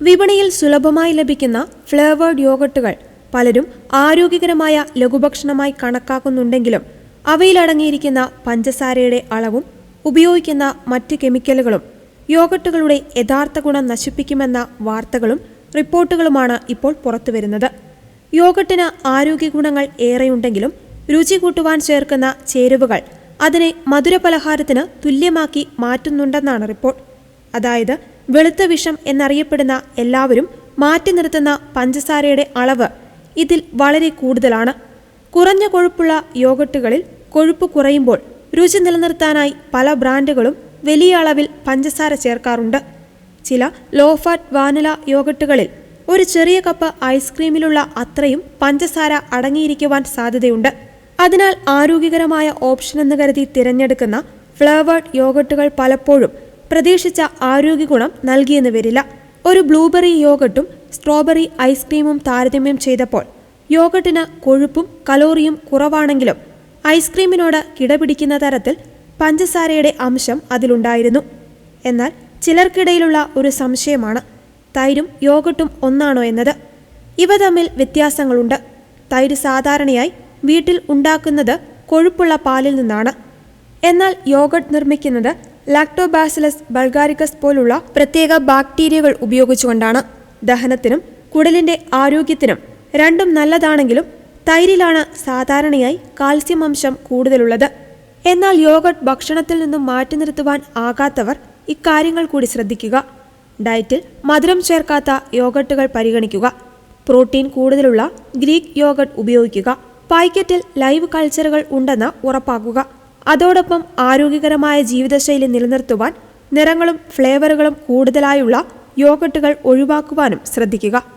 വിപണിയിൽ സുലഭമായി ലഭിക്കുന്ന ഫ്ലേവേർഡ് യോഗട്ടുകൾ പലരും ആരോഗ്യകരമായ ലഘുഭക്ഷണമായി കണക്കാക്കുന്നുണ്ടെങ്കിലും അവയിലടങ്ങിയിരിക്കുന്ന പഞ്ചസാരയുടെ അളവും ഉപയോഗിക്കുന്ന മറ്റ് കെമിക്കലുകളും യോഗട്ടുകളുടെ യഥാർത്ഥ ഗുണം നശിപ്പിക്കുമെന്ന വാർത്തകളും റിപ്പോർട്ടുകളുമാണ് ഇപ്പോൾ പുറത്തുവരുന്നത്. യോഗട്ടിന് ആരോഗ്യ ഗുണങ്ങൾ ഏറെയുണ്ടെങ്കിലും രുചി കൂട്ടുവാൻ ചേർക്കുന്ന ചേരുവകൾ അതിനെ മധുരപലഹാരത്തിന് തുല്യമാക്കി മാറ്റുന്നുണ്ടെന്നാണ് റിപ്പോർട്ട്. അതായത് വെളുത്ത വിഷം എന്നറിയപ്പെടുന്ന എല്ലാവരും മാറ്റി നിർത്തുന്ന പഞ്ചസാരയുടെ അളവ് ഇതിൽ വളരെ കൂടുതലാണ്. കുറഞ്ഞ കൊഴുപ്പുള്ള യോഗട്ടുകളിൽ കൊഴുപ്പ് കുറയുമ്പോൾ രുചി നിലനിർത്താനായി പല ബ്രാൻഡുകളും വലിയ അളവിൽ പഞ്ചസാര ചേർക്കാറുണ്ട്. ചില ലോ ഫാറ്റ് വാനില യോഗട്ടുകളിൽ ഒരു ചെറിയ കപ്പ് ഐസ്ക്രീമിലുള്ള അത്രയും പഞ്ചസാര അടങ്ങിയിരിക്കുവാൻ സാധ്യതയുണ്ട്. അതിനാൽ ആരോഗ്യകരമായ ഓപ്ഷൻ എന്ന് കരുതി തിരഞ്ഞെടുക്കുന്ന ഫ്ലേവേർഡ് യോഗട്ടുകൾ പലപ്പോഴും പ്രതീക്ഷിച്ച ആരോഗ്യ ഗുണം നൽകിയെന്ന് വരില്ല. ഒരു ബ്ലൂബെറി യോഗട്ടും സ്ട്രോബെറി ഐസ്ക്രീമും താരതമ്യം ചെയ്തപ്പോൾ യോഗട്ടിന് കൊഴുപ്പും കലോറിയും കുറവാണെങ്കിലും ഐസ്ക്രീമിനോട് കിടപിടിക്കുന്ന തരത്തിൽ പഞ്ചസാരയുടെ അംശം അതിലുണ്ടായിരുന്നു. എന്നാൽ ചിലർക്കിടയിലുള്ള ഒരു സംശയമാണ് തൈരും യോഗട്ടും ഒന്നാണോ എന്നത്. ഇവ തമ്മിൽ വ്യത്യാസങ്ങളുണ്ട്. തൈര് സാധാരണയായി വീട്ടിൽ ഉണ്ടാക്കുന്നത് കൊഴുപ്പുള്ള പാലിൽ നിന്നാണ്. എന്നാൽ യോഗട്ട് നിർമ്മിക്കുന്നത് ലാക്ടോബാസിലസ് ബൾഗാരിക്കസ് പോലുള്ള പ്രത്യേക ബാക്ടീരിയകൾ ഉപയോഗിച്ചുകൊണ്ടാണ് ദഹനത്തിനും കുടലിന്റെ ആരോഗ്യത്തിനും രണ്ടും നല്ലതാണെങ്കിലും തൈരിലാണ് സാധാരണയായി കാൽസ്യം അംശം കൂടുതലുള്ളത്. എന്നാൽ യോഗട്ട് ഭക്ഷണത്തിൽ നിന്നും മാറ്റി നിർത്തുവാൻ ആകാത്തവർ ഇക്കാര്യങ്ങൾ കൂടി ശ്രദ്ധിക്കുക. ഡയറ്റിൽ മധുരം ചേർക്കാത്ത യോഗട്ടുകൾ പരിഗണിക്കുക. പ്രോട്ടീൻ കൂടുതലുള്ള ഗ്രീക്ക് യോഗട്ട് ഉപയോഗിക്കുക. പായ്ക്കറ്റിൽ ലൈവ് കൾച്ചറുകൾ ഉണ്ടെന്ന് ഉറപ്പാക്കുക. അതോടൊപ്പം ആരോഗ്യകരമായ ജീവിതശൈലി നിലനിർത്തുവാൻ നിറങ്ങളും ഫ്ലേവറുകളും കൂടുതലായുള്ള യോഗട്ടുകൾ ഒഴിവാക്കുവാനും ശ്രദ്ധിക്കുക.